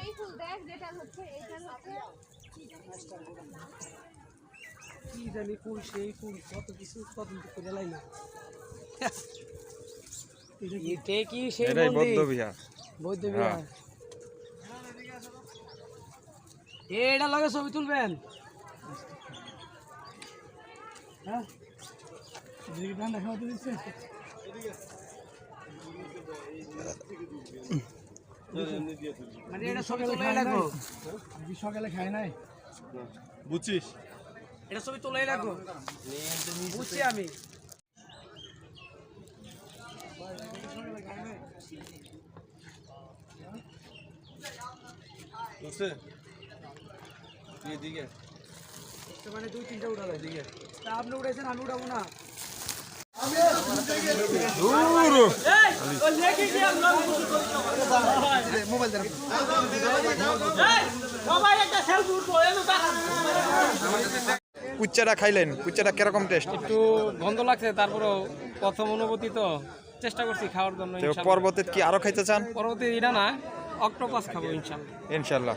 সেই ফুল দেখ যেটা হচ্ছে এটা হচ্ছে কি জানি ফুল সেই ফুল কত কিছু তদন্ত করে লাই না। এটা কি সেই এটাই? বৌদ্ধ বিহার। বৌদ্ধ হ্যাঁ। বিহার। এটা লগে ছবি তুলবেন। হ্যাঁ। দেখা দিচ্ছে সকালে খায় নাই। বুঝছিস? এটা ছবি তোলাই লাগবো। বুঝছি আমি। মানে দুই তিনটা উঠালো এদিকে তা আপনি উঠেছেন আমি উঠাবো না। কুচ্চাটা খাইলেন কুচ্চাটা কীরকম টেস্ট একটু গন্ধ লাগছে তারপরেও প্রথম অনুভূতি তো চেষ্টা করছি খাওয়ার জন্য। পর্বতে কি আরও খাইতে চান? পরবর্তী এটা না অক্টোপাস খাব ইনশাল্লাহ। ইনশাল্লাহ।